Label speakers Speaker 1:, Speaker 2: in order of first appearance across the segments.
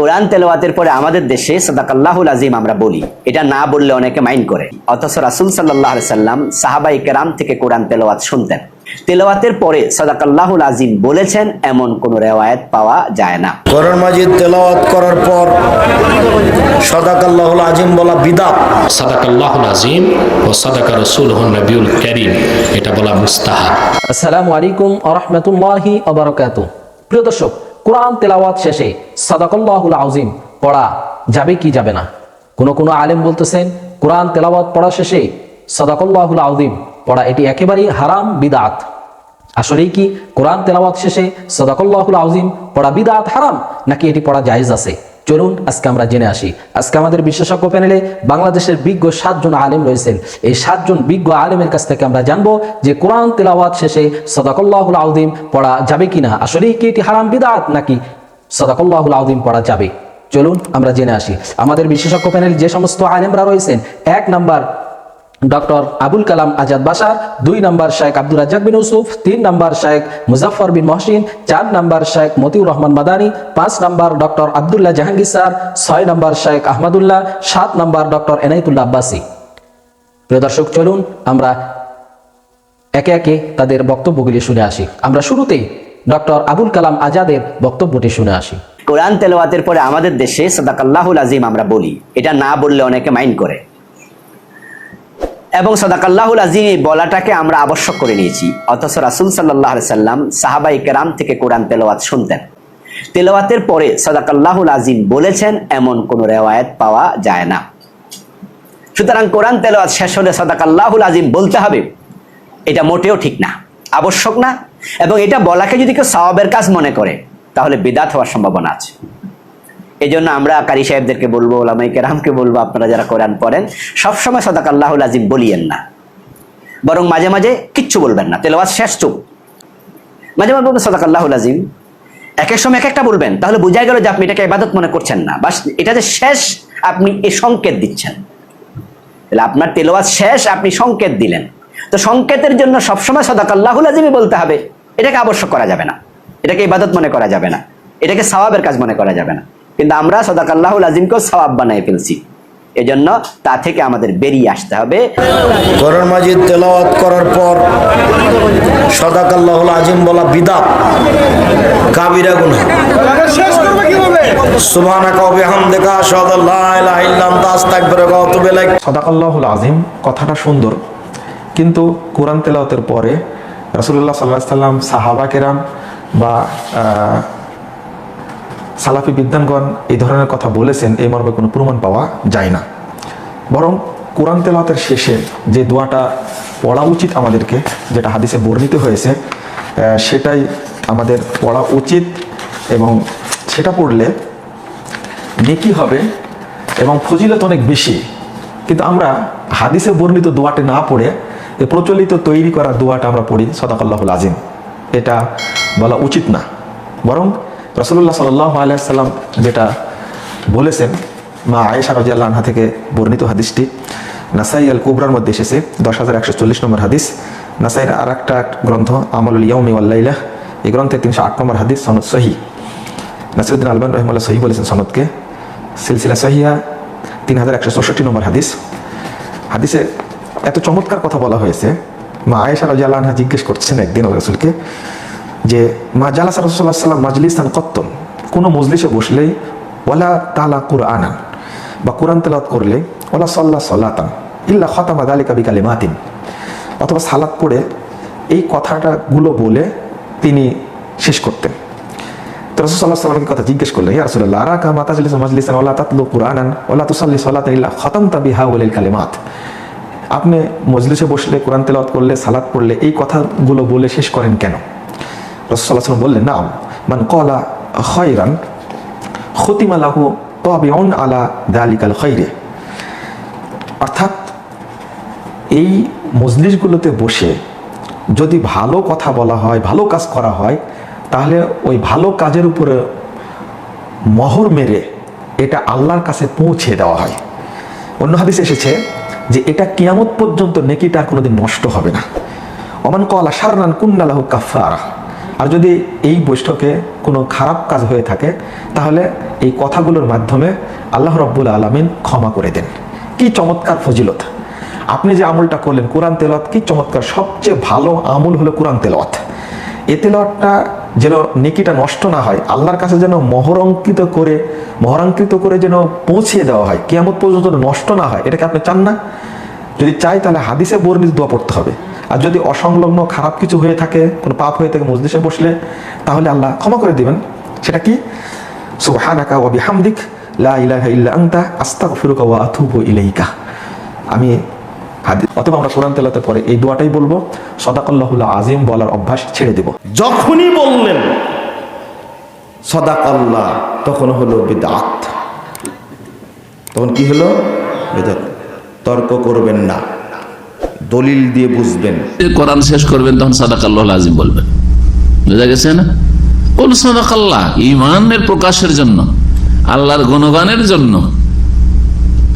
Speaker 1: কোরআন তেলাওয়াতের পরে আমাদের দেশে সদাকাল্লাহুল আজিম আমরা বলি। এটা না বললে অনেকে মাইন্ড করে। অথচ রাসুল সাল্লাহ সাল্লাম সাহাবাই কেরাম থেকে কোরআন তেলাওয়াত শুনতেন। তেলাওয়াতের পরে সদাকাল্লাহুল আজিম বলেছেন এমন কোন রেওয়ায়ত পাওয়া যায় না।
Speaker 2: কোরআন মাজিদ তেলাওয়াত করার পর সদাকাল্লাহুল আজিম বলা বিদাত
Speaker 3: সাদাকাল্লাহুল আজিম ও সাদাকা রসুল নবিউল করিম এটা বলা মুস্তাহাব।
Speaker 4: আসসালামু আলাইকুম আরহামতুল্লাহি আবরকাত প্রিয় দর্শক কোরআন তেলাওয়াত শেষে সাদাকল্লাহুল আউজিম পড়া যাবে কি যাবে না? কোনো কোনো আলেম বলতেছেন, কোরআন তেলাওয়াত পড়া শেষে সাদাকল্লাহুল আউজিম পড়া এটি একেবারেই হারাম বিদাত। আসলেই কি কোরআন তেলাওয়াত শেষে সদাকল্লাহুল আউজিম পড়া বিদাত হারাম, নাকি এটি পড়া জায়েজ আছে? চলুন, আজকে আমরা জেনে আসি। আজকে আমাদের বিশেষজ্ঞ প্যানেলে বাংলাদেশের বিজ্ঞ সাতজন আলেম রয়েছেন। এই সাতজন বিজ্ঞ আলেমের কাছ থেকে আমরা জানব যে কোরআন তেলাওয়াত শেষে সদাকল্লাহুল আউদিম পড়া যাবে কিনা। আসলেই কি এটি হারাম বিদাত নাকি সদাকল্লাহুল আউদিম পড়া যাবে? চলুন, আমরা জেনে আসি। আমাদের বিশেষজ্ঞ প্যানেল যে সমস্ত আলেমরা রয়েছেন, এক নাম্বার ডক্টর আবুল কালাম আজাদ বাসার, দুই নম্বর শেখ আব্দুল রাজ্জাক বিন ইউসুফ, তিন নম্বর শেখ মুজাফর বিন মহসিন, চার নম্বর শেখ মতিউর রহমান মাদানী, পাঁচ number doctor Abdullah Jahangir sir, ছয় নম্বর শেখ আহমদুল্লাহ, সাত নম্বর ডক্টর এনাইতুল্লাহ আব্বাসী। প্রিয় দর্শক, চলুন আমরা একে একে তাদের বক্তব্যগুলি শুনে আসি। আমরা শুরুতেই ডক্টর আবুল কালাম আজাদের বক্তব্যটি শুনে আসি।
Speaker 1: কোরআন তেলাওয়াতের পরে আমাদের দেশে সদাকাল্লাহুল আজিম আমরা বলি। এটা না বললে অনেকে মাইন্ড করে। এবং সদাকাল্লাহুল আজিম এই বলাটাকে আমরা আবশ্যক করে নিয়েছি। অথচ রাসুল সাল্লাহ সাল্লাম সাহাবাই কেরাম থেকে কোরআন তেলাওয়াত শুনতেন। তেলাওয়াতের পরে সদাকাল্লাহুল আজিম বলেছেন, এমন কোন রেওয়ায়ত পাওয়া যায় না। সুতরাং কোরআন তেলাওয়াত শেষ হলে সদাকাল্লাহুল আজিম বলতে হবে, এটা মোটেও ঠিক না, আবশ্যক না। এবং এটা বলাকে যদি কেউ সওয়াবের কাজ মনে করে, তাহলে বিদাত হওয়ার সম্ভাবনা আছে। এই জন্য আমরা কারি সাহেবদেরকে বলব ওলামাই কেরামকে বলব, আপনারা যারা কোরআন পড়েন, সবসময় সদাক আল্লাহুল আজিম বলিয়েন না। বরং মাঝে মাঝে কিচ্ছু বলবেন না, তেলাওয়াত শেষ, চুপ। মাঝে মাঝে বলবেন সদাক আল্লাহুল আজিম। এক এক সময় এক একটা বলবেন, তাহলে বোঝা গেল যে আপনি এটাকে ইবাদত মনে করছেন না। বাস এটা যে শেষ, আপনি এ সংকেত দিচ্ছেন। তাহলে আপনার তেলাওয়াত শেষ, আপনি সংকেত দিলেন। তো সংকেতের জন্য সবসময় সদাক আল্লাহুল আজিমই বলতে হবে। এটাকে আবশ্যক করা যাবে না। এটাকে ইবাদত মনে করা যাবে না। এটাকে সওয়াবের কাজ মনে করা যাবে না। কিন্তু আমরা সদাক আল্লাহুল আজিমকেও সওয়াব বানাই ফেলছি। এজন্য তা থেকে আমাদের বেরিয়ে আসতে হবে।
Speaker 2: কোরআন মাজিদ তেলাওয়াত করার পর সদাকাল্লাহুল আজিম বলা বিদাত কাবিরা গুনাহ। সুবহানাকা ওয়া বিহামদিকা আশহাদু আল্লা ইলাহা ইল্লা আনতা আস্তাগফিরুকা ওয়া আতুবু ইলাইক।
Speaker 5: সদাকাল্লাহুল আজিম কথাটা সুন্দর। কিন্তু কোরআন তেলাওয়াতের পরে রাসুল্লাহ সাল্লাহ সাল্লাম সাহাবা কেরাম বা আহ, সালাফি বিদ্যানগণ এই ধরনের কথা বলেছেন এই মর্মে কোনো প্রমাণ পাওয়া যায় না। বরং কোরআন তেলাওয়াতের শেষে যে দোয়াটা পড়া উচিত আমাদেরকে, যেটা হাদিসে বর্ণিত হয়েছে সেটাই আমাদের পড়া উচিত এবং সেটা পড়লে নেকি হবে এবং ফজিলত অনেক বেশি। কিন্তু আমরা হাদিসে বর্ণিত দোয়াটি না পড়ে এই প্রচলিত তৈরি করা দোয়াটা আমরা পড়ি, সদাকাল্লাহুল আজিম এটা বলা উচিত না। বরং রসুল্লাহ সাল্লাহ আলাইসাল্লাম যেটা বলেছেন, মা আয়েশা রাজিয়াল্লাহ আনহা থেকে বর্ণিত হাদিসটি, নাসাই আল কুবরার মধ্যে এসেছে, দশ হাজার একশো চল্লিশ নম্বর হাদিস। নাসাইয়ের আর একটা গ্রন্থ, আমলুল ইয়মি আল্লাইলা এই গ্রন্থে তিনশো আট নম্বর হাদিস, সনদ সহি। নাসিরুদ্দিন আলবান রহিমাল্লাহ সহি বলেছেন সনদকে। সিলসিলা সহিয়া, তিন হাজার একশো চৌষট্টি নম্বর হাদিস। হাদিসে এত চমৎকার কথা বলা হয়েছে। মা আয়েশা রাজা আল্লাহ জিজ্ঞেস করছেন একদিন রসুলকে যে মা জালাসা রসুল্লাহ সাল্লাম মাজলিসান কত্তন কোনো মজলিসে বসলেই ওলা তালা কুরআনান বা কোরআন তেলাওয়াত করলে ওলা সল্লা সল্লাতান ইল্লা খতামা দালিকা বিকালে মাতিন অথবা সালাত পড়ে এই কথাটা গুলো বলে তিনি শেষ করতেন। তো রসুল সাল্লাহ সাল্লামকে কথা জিজ্ঞেস করলেন, ইয়া রসুল্লাহ আরাকা মাতাজলিস মাজলিসান ওলা তাতলু কুরআনান ওলা তুসাল্লি সলাতান ইল্লা খতাম তাবিহা ওলিল কালেমাত আপনি মজলিসে বসলে, কোরআন তেলাওয়াত করলে, সালাত পড়লে এই কথাগুলো বলে শেষ করেন কেন? রসুল্লাহ বললেন না মান কলা খয়রান খতিমালাহু তবিউন আলা দালিকাল খৈরে অর্থাৎ এই মজলিসগুলোতে বসে যদি ভালো কথা বলা হয়, ভালো কাজ করা হয়, তাহলে ওই ভালো কাজের উপরে মহর মেরে এটা আল্লাহর কাছে পৌঁছে দেওয়া হয়। অন্য হাদিস এসেছে যে এটা কিয়ামত পর্যন্ত নেকিটা কোনোদিন নষ্ট হবে না। অমান কলা সারনান কুন্নালাহু কাফারা আর যদি এই বৈঠকে কোনো খারাপ কাজ হয়ে থাকে, তাহলে এই কথাগুলোর মাধ্যমে আল্লাহ রব্বুল আলমিন ক্ষমা করে দেন। কি চমৎকার ফজিলত। আপনি যে আমলটা করলেন, কোরআন তেলত কি চমৎকার। সবচেয়ে ভালো আমল হলো কোরআন তেলত এ তেলাওয়াতটা যেন নেকিটা নষ্ট না হয়, আল্লাহর কাছে যেন মহরঙ্কিত করে, মহরাঙ্কিত করে যেন পৌঁছিয়ে দেওয়া হয়, কেয়ামত পর্যন্ত নষ্ট না হয়, এটাকে আপনি চান না? যদি চাই তাহলে হাদিসে বর্ণিত দোয়া পড়তে হবে। আর যদি অসংলগ্ন খারাপ কিছু হয়ে থাকে, কোনো পাপ হয়ে থাকে মসজিদে বসলে, তাহলে আল্লাহ ক্ষমা করে দিবেন। সেটা কি? সুবহানাকা ওয়া বিহামদিক, লা ইলাহা ইল্লা আনতা, আস্তাগফিরুকা ওয়া আতুবু ইলাইকা। আমি আমরা কোরআন তেলাতে পরে এই দোয়াটাই বলব আজিম বলার অভ্যাস ছেড়ে দেব।
Speaker 2: যখনই বললেন সদাক আল্লাহ তখন হলো বেদাত। তখন কি হলো? বেদাত। তর্ক করবেন না। দলিল দিয়ে বুঝবেন।
Speaker 6: কোরআন শেষ করবেন, তখন সাদাকাল্লাহ আজিম বলবেন। বুঝা গেছে না? কোন সাদাকাল্লাহ ইমানের প্রকাশের জন্য, আল্লাহর গুণগানের জন্য।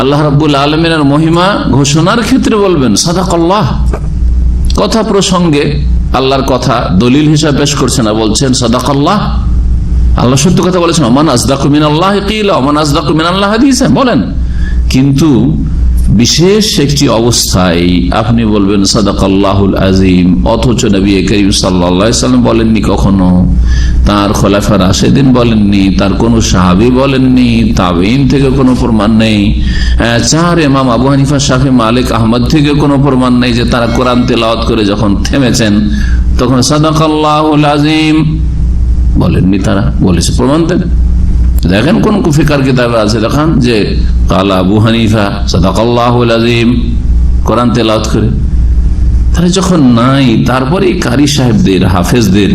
Speaker 6: আল্লাহ রাব্বুল আলমিনের মহিমা ঘোষণার ক্ষেত্রে বলবেন, সাদাকাল্লাহ। কথা প্রসঙ্গে আল্লাহর কথা দলিল হিসাবে পেশ করছে না বলছেন, সাদাকাল্লাহ। আল্লাহ সত্য কথা বলেছেন অমান আজদাকু মিন আল্লাহ কিলা অমান আজদাকু মিন আল্লাহ হাদিসা। বলেন, কিন্তু বিশেষ একটি অবস্থায় আপনি বলবেন সাদাকাল্লাহুল আজিম অথচ নবী করিম সাল্লাম বলেননি কখনো। তার খোলাফা রাশেদিন বলেননি তার কোনো সাহাবি বলেননি তাবিন থেকে কোনো প্রমাণ নেই আহ, চার এমাম আবু হানিফা শাফি মালিক আহমদ থেকে কোনো প্রমাণ নেই যে তারা কোরআন তেলাওয়াত করে যখন থেমেছেন তখন সাদাকাল্লাহুল আজিম বলেননি তারা বলেছে প্রমাণ দেন। দেখেন কোন কুফিকার কিতাবে আছে? দেখান যে কালা আবু হানিফা, সাদাকাল্লাহ কোরআন তেলাওয়াত করে। তাহলে যখন নাই, তারপরে কারি সাহেবদের, হাফেজদের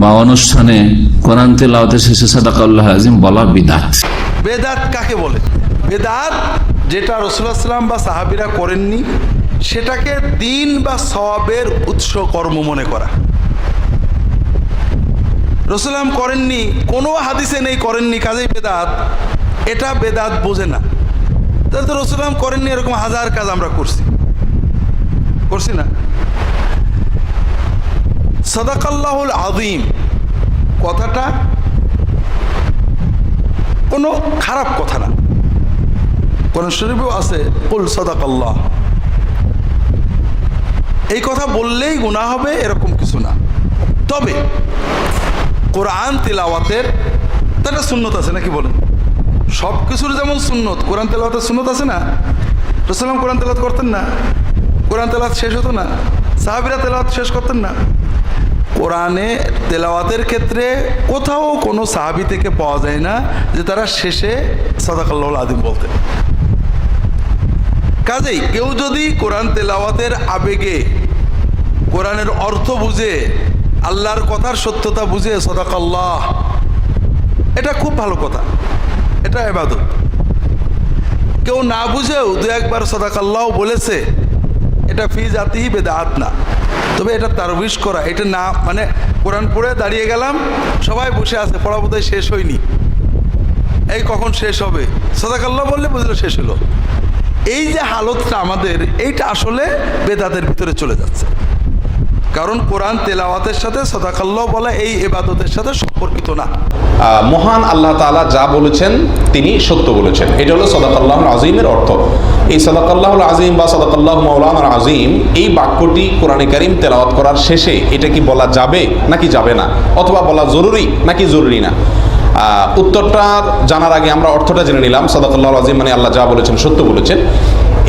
Speaker 6: বা অনুষ্ঠানে কোরআন তেলাওয়াতের শেষে সাদাকাল্লাহ আজিম বলা বিদাত।
Speaker 7: বেদাত কাকে বলে? বেদাত যেটা রসুলাম বা সাহাবিরা করেননি, সেটাকে দিন বা সওয়াবের উৎস কর্ম মনে করা। রসুলাম করেননি, কোনো হাদিসে নেই করেননি, কাজেই বেদাত। এটা বেদাত বোঝে না। তাহলে তো রসুলাম করেননি, এরকম হাজার কাজ আমরা করছি। করছি না? সদাকাল্লাহুল আদিম কথাটা কোনো খারাপ কথা না। কোন শরীফেও আছে, কুল সদাকাল্লাহ। এই কথা বললেই গুণা হবে, এরকম কিছু না। তবে কোরআন তেলাওয়াতের তো একটা সুন্নত আছে নাকি বলেন? সব কিছুর যেমন সুন্নত, কোরআন তেলাওয়াতের সুন্নত আছে না? রসলাম কোরআন তেলাওয়াত করতেন না? কোরআন তেলাওয়াত শেষ হতো না? সাহাবিরা তেলাওয়াত শেষ করতেন না? কোরআনে তেলাওয়াতের ক্ষেত্রে কোথাও কোনো সাহাবি থেকে পাওয়া যায় না যে তারা শেষে সদাকাল্লাহ আদিম বলতেন। কাজেই কেউ যদি কোরআন তেলাওয়াতের আবেগে, কোরআনের অর্থ বুঝে আল্লাহর কথার সত্যতা বুঝে সদাকাল্লাহ। এটা খুব ভালো কথা। এটা এবাদত কেউ না বুঝেও দু একবার সদাকাল্লাহ বলেছে, এটা ফি জাতিহি বেদাত না। তবে এটা তারবিশ করা, এটা না মানে কোরআন পড়ে দাঁড়িয়ে গেলাম, সবাই বসে আছে, পড়া বোধহয় শেষ হয়নি। এই কখন শেষ হবে? সদাকাল্লাহ বললে বুঝলো শেষ হলো। এই যে হালতটা আমাদের, এইটা আসলে বেদাতের ভিতরে চলে যাচ্ছে। কারণ কোরআন তেলাওয়াতের সাথে সদাকাল্লাহ বলা, এই এবাদতের সাথে সম্পর্কিত না।
Speaker 8: মহান আল্লাহ তালা যা বলেছেন, তিনি সত্য বলেছেন। এটা হলো সদাকাল্লাহ আজিমের অর্থ। এই সদাকাল্লাহ আজিম বা সদাকাল্লাহ মৌলান আজিম, এই বাক্যটি কোরআনে কারিম তেলাওয়াত করার শেষে এটা কি বলা যাবে নাকি যাবে না? অথবা বলা জরুরি নাকি জরুরি না? উত্তরটার জানার আগে আমরা অর্থটা জেনে নিলাম সদাকাল্লাহ আজিম মানে আল্লাহ যা বলেছেন, সত্য বলেছেন।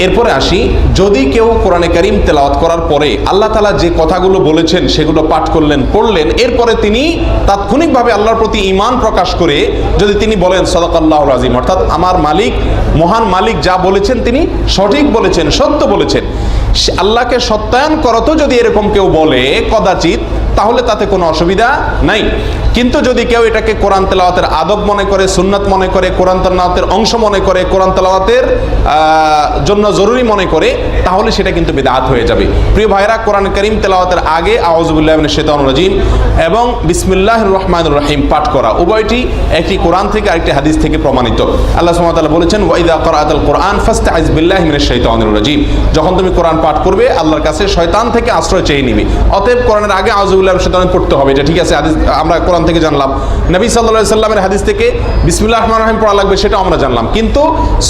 Speaker 8: এরপরে আসি, যদি কেউ কোরআনে কারিম তেলাওয়াত করার পরে আল্লাহ তালা যে কথাগুলো বলেছেন, সেগুলো পাঠ করলেন, পড়লেন, এরপরে তিনি তাৎক্ষণিকভাবে আল্লাহর প্রতি ইমান প্রকাশ করে যদি তিনি বলেন সদাকাল্লাহ আজিম, অর্থাৎ আমার মালিক, মহান মালিক যা বলেছেন তিনি সঠিক বলেছেন, সত্য বলেছেন। আল্লাহকে সত্যায়ন করতো যদি এরকম কেউ বলে, কদাচিৎ তাহলে তাতে কোনো অসুবিধা নাই। কিন্তু যদি কেউ এটাকে কোরআন তেলাওয়াতের আদব মনে করে, সুন্নাত মনে করে, কোরআন তেলাওয়াতের অংশ মনে করে, কোরআন তেলাওয়াতের জন্য জরুরি মনে করে, তাহলে সেটা কিন্তু বেদাত হয়ে যাবে। প্রিয় ভাইরা কোরআন করিম তেলাওয়াতের আগে আউজবুল্লাহ শেতান রাজিম এবং বিসমিল্লাহ রহমান রহিম পাঠ করা। উভয়টি একটি কোরআন থেকে আরেকটি হাদিস থেকে প্রমাণিত। আল্লাহ সুবহানাহু বলেছেন, ওয়াইদা করাআতাল কোরআন ফাস্তাইজ বিল্লাহি মিনাশ শাইতানির রাজিম। যখন তুমি কোরআন পাঠ করবে, আল্লাহর কাছে শয়তান থেকে আশ্রয় চেয়ে নিবে। অতএব কোরআনের আগে আউজুবিল্লাহ শৈতান পড়তে হবে, এটা ঠিক আছে, হাদিস, আমরা কোরআন থেকে জানলাম। নবী আলাইহি সাল্লামের হাদিস থেকে বিসমিল্লাহ রহমান রহিম পড়া লাগবে সেটা আমরা জানলাম। কিন্তু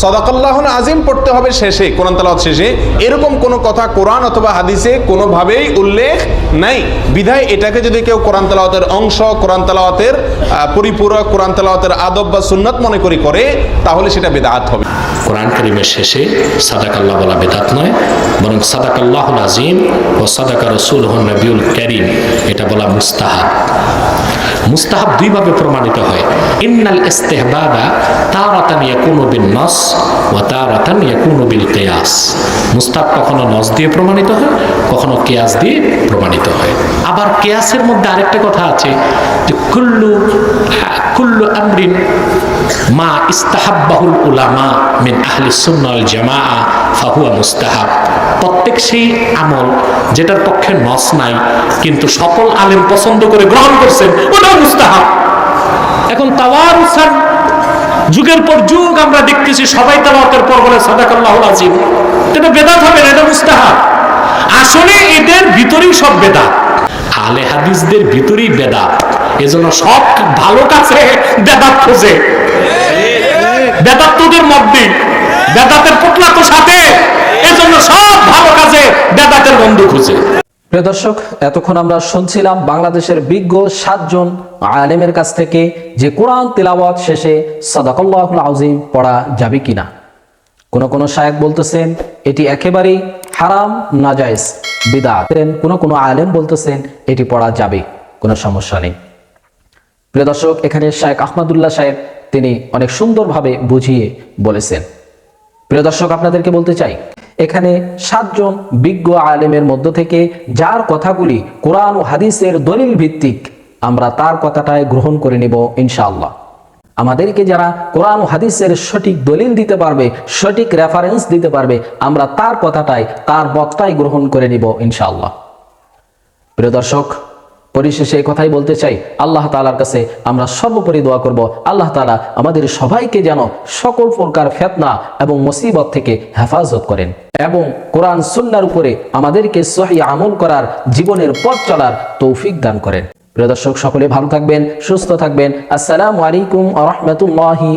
Speaker 8: সদাকাল্লাহুল আজিম পড়তে হবে শেষে, কোরআন তেলাওয়াত শেষে। এরকম কোনো কথা কোরআন অথবা হাদিসে কোনোভাবেই উল্লেখ নাই। বিধায় এটাকে যদি কেউ কোরআন তেলাওয়াতের অংশ, কোরআন তেলাওয়াতের পরিপূরক, কোরআন তেলাওয়াতের আদব বা সুন্নত মনে করি করে, তাহলে সেটা বেদাত হবে।
Speaker 3: কোরআন করিমের শেষে সাদাকাল্লাহ বলা বেদাত নয়, বরং সাদাকাল্লাহ আজিম ও সাদাকা রসুল হন নবিউল করিম। এটা বলা মুস্তাহাব। মুস্তাহাব দুইভাবে প্রমাণিত হয়। ইন্নাল ইস্তেহবাবা তারাতান ইয়াকুনু বিন নস ওয়া তারাতান ইয়াকুনু বিল কিয়াস। মুস্তাহাব কখনো নস দিয়ে প্রমাণিত হয়, কখনো কিয়াস দিয়ে প্রমাণিত হয়। আবার কিয়াসের মধ্যে আরেকটা কথা আছে যে কুল্লু কুল্লু আমরিন মা ইস্তাহাব্বাহুল উলামা মিন আহলি সুন্নাল জামাআ ফাহুয়া মুস্তাহাব। প্রত্যেক সেই আমল যেটার পক্ষে নস নাই, কিন্তু সকল আলেম পছন্দ করে গ্রহণ করছেন ওটা মুস্তাহাব। এখন তাওয়ার যুগের পর যুগ আমরা দেখতেছি সবাই তাওয়াতের পর বলে সাদাকাল্লাহ আজিম এটা বেদাত হবে না, এটা মুস্তাহাব। আসলে এদের ভিতরেই সব বেদাত। আলে হাদিসদের ভিতরেই বেদাত। এজন্য সব ভালো কাছে বেদাত খোঁজে। বেদাত তোদের মধ্যে বেদাতের পোটলা তো সাথে, এজন্য সব ভালো কাজে বেদাতের বন্ধু খুঁজে।
Speaker 4: প্রিয় দর্শক, এতক্ষণ আমরা শুনছিলাম বাংলাদেশের বিজ্ঞ সাতজন আলেমের কাছ থেকে যে কোরআন তেলাওয়াত শেষে সাদাকাল্লাহুল আউজিম পড়া যাবে কিনা। কোন কোন শায়েক বলতেছেন, এটি একেবারেই হারাম, নাজায়েজ, বিদাত। কোন কোন আলেম বলতেছেন, এটি পড়া যাবে, কোনো সমস্যা নেই। প্রিয় দর্শক, এখানে শায়েক আহমদুল্লাহ সাহেব তিনি অনেক সুন্দরভাবে বুঝিয়ে বলেছেন। প্রিয় দর্শক, আপনাদেরকে বলতে চাই, এখানে সাতজন বিজ্ঞ আলেমের মধ্য থেকে যার কথাগুলি কোরআন ও হাদিসের দলিল ভিত্তিক, আমরা তার কথাটাই গ্রহণ করে নেব, ইনশাআল্লাহ। আমাদেরকে যারা কোরআন ও হাদিসের সঠিক দলিল দিতে পারবে, সঠিক রেফারেন্স দিতে পারবে, আমরা তার কথাটাই, তার বক্তাই গ্রহণ করে নিব, ইনশাআল্লাহ। প্রিয় দর্শক পরিশেষে এই কথাই বলতে চাই, আল্লাহ তালার কাছে আমরা সর্বোপরি দোয়া করব। আল্লাহ তালা আমাদের সবাইকে যেন সকল প্রকার ফেতনা এবং মুসিবত থেকে হেফাজত করেন এবং কোরআন সুন্নার উপরে আমাদেরকে সহি আমল করার, জীবনের পথ চলার তৌফিক দান করেন। প্রিয় দর্শক, সকলে ভালো থাকবেন, সুস্থ থাকবেন। আসসালামু আলাইকুম আ রহমতুল্লাহি